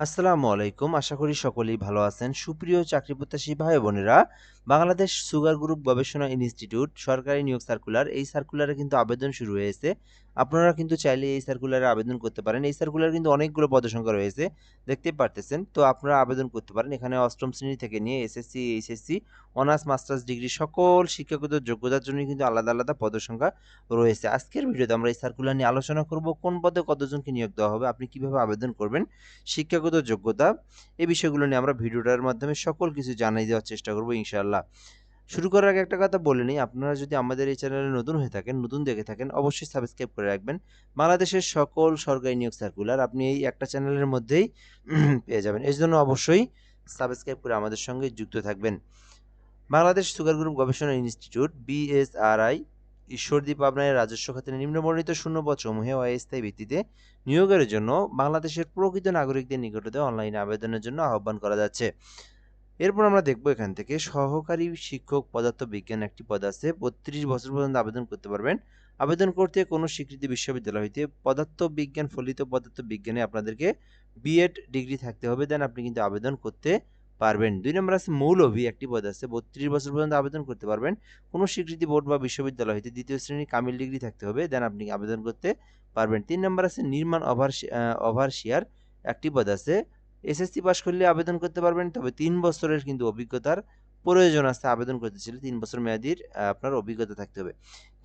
আসসালামু আলাইকুম। আশা করি সকলেই ভালো আছেন। সুপ্রিয় চাকরি প্রত্যাশী ভাই বোনেরা বাংলাদেশ সুগার গ্রুপ গবেষণা ইনস্টিটিউট সরকারি নিয়োগ সার্কুলার। এই সার্কুলারে কিন্তু আবেদন শুরু হয়েছে। আপনারা কিন্তু চাইলে এই সার্কুলারে আবেদন করতে পারেন। এই সার্কুলার কিন্তু অনেকগুলো পদসংখ্যা রয়েছে, দেখতে পারতেছেন। তো আপনারা আবেদন করতে পারেন। এখানে অষ্টম শ্রেণি থেকে নিয়ে SSC, HSC, honours, masters degree সকল শিক্ষাগত যোগ্যতার জন্য কিন্তু আলাদা আলাদা পদসংখ্যা রয়েছে। আজকের ভিডিওতে আমরা এই সার্কুলার নিয়ে আলোচনা করব, কোন পদে কতজনকে নিয়োগ দেওয়া হবে, আপনি কীভাবে আবেদন করবেন শিক্ষাগত যোগ্যতা, এই বিষয়গুলো নিয়ে আমরা ভিডিওটার মাধ্যমে সকল কিছু জানাই দেওয়ার চেষ্টা করব, ইনশাআল্লাহ। শুরু করার আগে একটা কথা বলে নিই। আপনারা যদি আমাদের এই চ্যানেলে নতুন হয়ে থাকেন, নতুন দেখে থাকেন, অবশ্যই সাবস্ক্রাইব করে রাখবেন। বাংলাদেশের সকল সরকারি নিয়োগ সার্কুলার আপনি এই একটা চ্যানেলের মধ্যেই পেয়ে যাবেন। এর জন্য অবশ্যই সাবস্ক্রাইব করে আমাদের সঙ্গে যুক্ত থাকবেন। বাংলাদেশ সুগার গ্রুপ গবেষণা ইনস্টিটিউট, বিএসআরআই, ঈশ্বরদী পাবনায় রাজস্ব খাতে নিম্নবর্ণিত শূন্যপদ সমূহে অস্থায়ী ভিত্তিতে নিয়োগের জন্য বাংলাদেশের প্রকৃত নাগরিকদের নিকটতে অনলাইন আবেদনের জন্য আহ্বান করা যাচ্ছে। এরপর আমরা দেখব এখান থেকে সহকারী শিক্ষক পদার্থ বিজ্ঞান একটি পদ আছে। বত্রিশ বছর পর্যন্ত আবেদন করতে পারবেন। আবেদন করতে কোনো স্বীকৃতি বিশ্ববিদ্যালয় হইতে পদার্থ বিজ্ঞান ফলিত পদার্থ বিজ্ঞানে আপনাদেরকে বিএড ডিগ্রি থাকতে হবে। দেন আপনি কিন্তু আবেদন করতে পারবেন। দুই নম্বর আছে মৌলভী একটি পদ আছে। বত্রিশ বছর পর্যন্ত আবেদন করতে পারবেন। কোনো স্বীকৃতি বোর্ড বা বিশ্ববিদ্যালয় হইতে দ্বিতীয় শ্রেণির কামিল ডিগ্রি থাকতে হবে। দেন আপনি আবেদন করতে পারবেন। তিন নম্বর আছে নির্মাণ ওভার ওভারশিয়ার একটি পদ আছে। এসএসসি পাস করলে আবেদন করতে পারবেন, তবে তিন বছরের কিন্তু অভিজ্ঞতার প্রয়োজন আছে আবেদন করতে চাইলে। তিন বছর মেয়াদির আপনার অভিজ্ঞতা থাকতে হবে।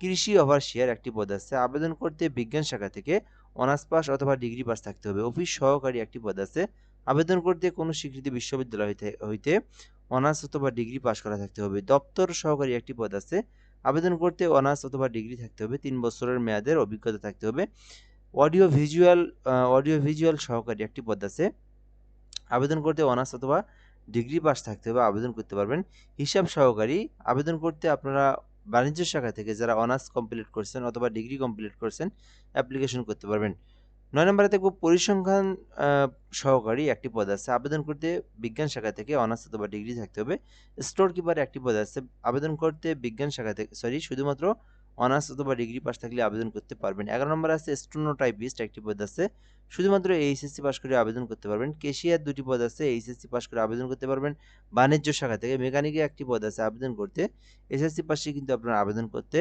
কৃষি ওভারশিয়ার একটি পদ আছে। আবেদন করতে বিজ্ঞান শাখা থেকে অনার্স পাস অথবা ডিগ্রি পাস থাকতে হবে। অফিস সহকারী একটি পদ আছে। আবেদন করতে কোনো স্বীকৃতি বিশ্ববিদ্যালয় হইতে হইতে অনার্স অথবা ডিগ্রি পাস করা থাকতে হবে। দপ্তর সহকারী একটি পদ আছে। আবেদন করতে অনার্স অথবা ডিগ্রি থাকতে হবে। তিন বছরের মেয়াদের অভিজ্ঞতা থাকতে হবে। অডিও ভিজুয়াল অডিও ভিজুয়াল সহকারী একটি পদ আছে। আবেদন করতে অনার্স অথবা ডিগ্রি পাস থাকতে হবে, আবেদন করতে পারবেন। হিসাব সহকারী আবেদন করতে আপনারা বাণিজ্য শাখা থেকে যারা অনার্স কমপ্লিট করছেন অথবা ডিগ্রি কমপ্লিট করছেন অ্যাপ্লিকেশন করতে পারবেন। নয় নম্বরে দেখব পরিসংখ্যান সহকারী একটি পদ আছে। আবেদন করতে বিজ্ঞান শাখা থেকে অনার্স অথবা ডিগ্রি থাকতে হবে। স্টোর কিপার একটি পদ আছে। আবেদন করতে বিজ্ঞান শাখা থেকে সরি শুধুমাত্র অনার্স অথবা ডিগ্রি পাস থাকলে আবেদন করতে পারবেন। এগারো নম্বর আছে স্টোনোটাইপিস্ট, একটি পদ আছে। শুধুমাত্র এইচএসসি পাস করে আবেদন করতে পারবেন। কেশিয়ার দুটি পদ আছে, এইচএসসি পাস করে আবেদন করতে পারবেন। বাণিজ্য শাখা থেকে মেকানিকে একটি পদ আছে, আবেদন করতে। এসএসসি পাশে কিন্তু আপনারা আবেদন করতে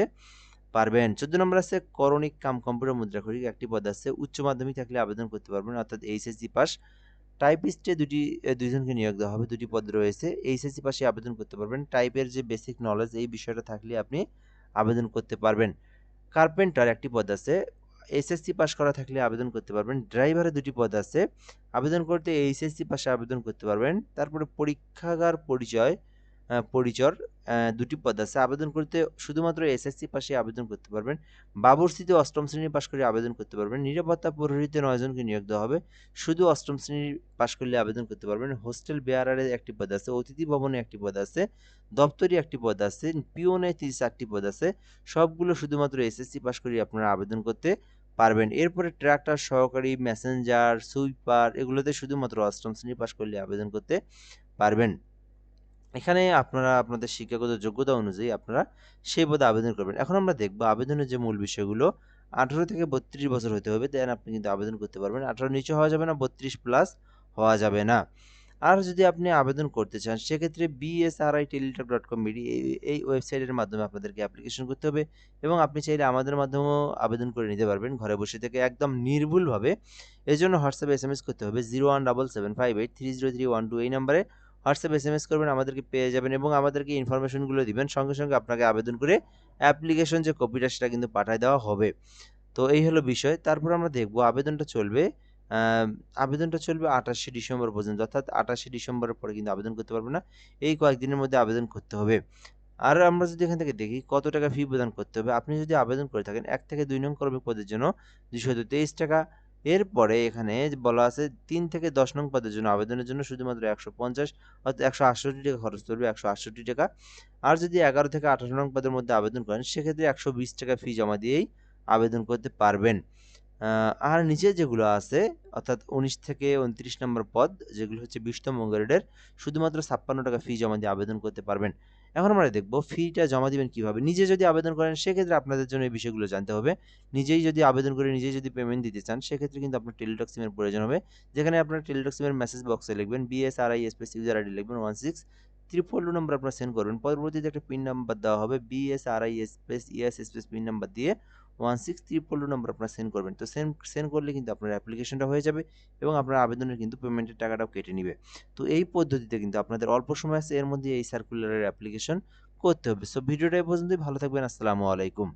পারবেন। চোদ্দ নম্বর আছে করণিক কাম, কম্পিউটার মুদ্রা মুদ্রাক্ষরিক একটি পদ আছে। উচ্চ মাধ্যমিক থাকলে আবেদন করতে পারবেন, অর্থাৎ এইচএসসি পাস টাইপিস্টে দুটি দুইজনকে নিয়োগ দেওয়া হবে, দুটি পদ রয়েছে। এইচএসসি পাশে আবেদন করতে পারবেন। টাইপের যে বেসিক নলেজ এই বিষয়টা থাকলে আপনি আবেদন করতে পারবেন। কার্পেন্টার একটি পদ আছে। এসএসসি পাস করা থাকলে আবেদন করতে পারবেন। ড্রাইভারের দুটি পদ আছে। আবেদন করতে এইচএসসি পাশে আবেদন করতে পারবেন। তারপরে পরীক্ষাগার পরিচয় পরিচর দুটি পদ আছে। আবেদন করতে শুধুমাত্র এসএসসি পাশে আবেদন করতে পারবেন। বাবুরসিতে অষ্টম শ্রেণি পাশ করে আবেদন করতে পারবেন। নিরাপত্তা প্রহরীতে নয়জনকে নিয়োগ দেওয়া হবে। শুধু অষ্টম শ্রেণি পাশ করলে আবেদন করতে পারবেন। হোস্টেল বেয়ারারে একটি পদ আছে। অতিথি ভবনে একটি পদ আছে। দপ্তরি একটি পদ আছে। পিওনে তিরিশ চারটি পদ আছে। সবগুলো শুধুমাত্র এসএসসি পাস করে আপনারা আবেদন করতে পারবেন। এরপরে ট্রাক্টর, সহকারী মেসেঞ্জার সুইপার এগুলোতে শুধুমাত্র অষ্টম শ্রেণি পাস করলে আবেদন করতে পারবেন। এখানে আপনারা আপনাদের শিক্ষাগত যোগ্যতা অনুযায়ী আপনারা সেই পদে আবেদন করবেন। এখন আমরা দেখব আবেদনের যে মূল বিষয়গুলো, আঠারো থেকে বত্রিশ বছর হতে হবে দেন আপনি কিন্তু আবেদন করতে পারবেন। আঠারো নিচে হওয়া যাবে না, বত্রিশ প্লাস হওয়া যাবে না। আর যদি আপনি আবেদন করতে চান, সেক্ষেত্রে বিএসআরআই টেলিটক ডট কম এই ওয়েবসাইটের মাধ্যমে আপনাদেরকে অ্যাপ্লিকেশন করতে হবে এবং আপনি চাইলে আমাদের মাধ্যমেও আবেদন করে নিতে পারবেন ঘরে বসে থেকে একদম নির্ভুলভাবে। এই জন্য হোয়াটসঅ্যাপে এস এম এস করতে হবে zero one double seven five eight three zero three one two এই নাম্বারে হোয়াটসঅ্যাপে এস এম এস করবেন, আমাদেরকে পেয়ে যাবেন এবং আমাদেরকে ইনফরমেশনগুলো দিবেন। সঙ্গে সঙ্গে আপনাকে আবেদন করে অ্যাপ্লিকেশন যে কপিটা সেটা কিন্তু পাঠিয়ে দেওয়া হবে। তো এই হলো বিষয়। তারপর আমরা দেখব আবেদনটা চলবে আবেদনটা চলবে আঠাশে ডিসেম্বর পর্যন্ত। অর্থাৎ আঠাশে ডিসেম্বরের পরে কিন্তু আবেদন করতে পারবে না। এই কয়েকদিনের মধ্যে আবেদন করতে হবে। আর আমরা যদি এখান থেকে দেখি কত টাকা ফি প্রদান করতে হবে, আপনি যদি আবেদন করে থাকেন, এক থেকে দুই নং কর্মী পদের জন্য দুশো টাকা। এরপরে এখানে বলা আছে তিন থেকে দশ নং পদের জন্য আবেদনের জন্য শুধুমাত্র একশো পঞ্চাশ অর্থাৎ একশো আটষট্টি টাকা খরচ করবে একশো আটষট্টি টাকা। আর যদি এগারো থেকে আঠারো নং পদের মধ্যে আবেদন করেন, সেক্ষেত্রে একশো বিশ টাকা ফি জমা দিয়েই আবেদন করতে পারবেন। আর নিচে যেগুলো আছে, অর্থাৎ উনিশ থেকে উনত্রিশ নম্বর পদ, যেগুলো হচ্ছে বিশতম গ্রেডের শুধুমাত্র ছাপ্পান্ন টাকা ফি জমা দিয়ে আবেদন করতে পারবেন। এখন আমরা দেখব ফিটা জমা দিবেন কীভাবে? নিজে যদি আবেদন করেন, সেক্ষেত্রে আপনাদের জন্য এই বিষয়গুলো জানতে হবে। নিজেই যদি আবেদন করে, নিজেই যদি পেমেন্ট দিতে চান, সেক্ষেত্রে কিন্তু আপনার টেলিটক সিমের প্রয়োজন হবে। যেখানে আপনার টেলিটক সিমের মেসেজ বক্সে লিখবেন বিএসআরআই স্পেস ইউজার আইডি লিখবেন ওয়ান সিক্স ত্রিপল নম্বর আপনার সেন্ড করবেন। পরবর্তীতে একটা পিন নাম্বার দেওয়া হবে BSRI space ES space pin number দিয়ে one six triple two number আপনার সেন্ড করবেন। তো সেন্ড সেন্ড করলে কিন্তু আপনার অ্যাপ্লিকেশনটা হয়ে যাবে এবং আপনার আবেদনের কিন্তু পেমেন্টের টাকাটাও কেটে নেবে। তো এই পদ্ধতিতে কিন্তু আপনাদের অল্প সময় আছে, এর মধ্যে এই সার্কুলারের অ্যাপ্লিকেশন করতে হবে। সো ভিডিওটা পর্যন্তই। ভালো থাকবেন। আসসালামু আলাইকুম।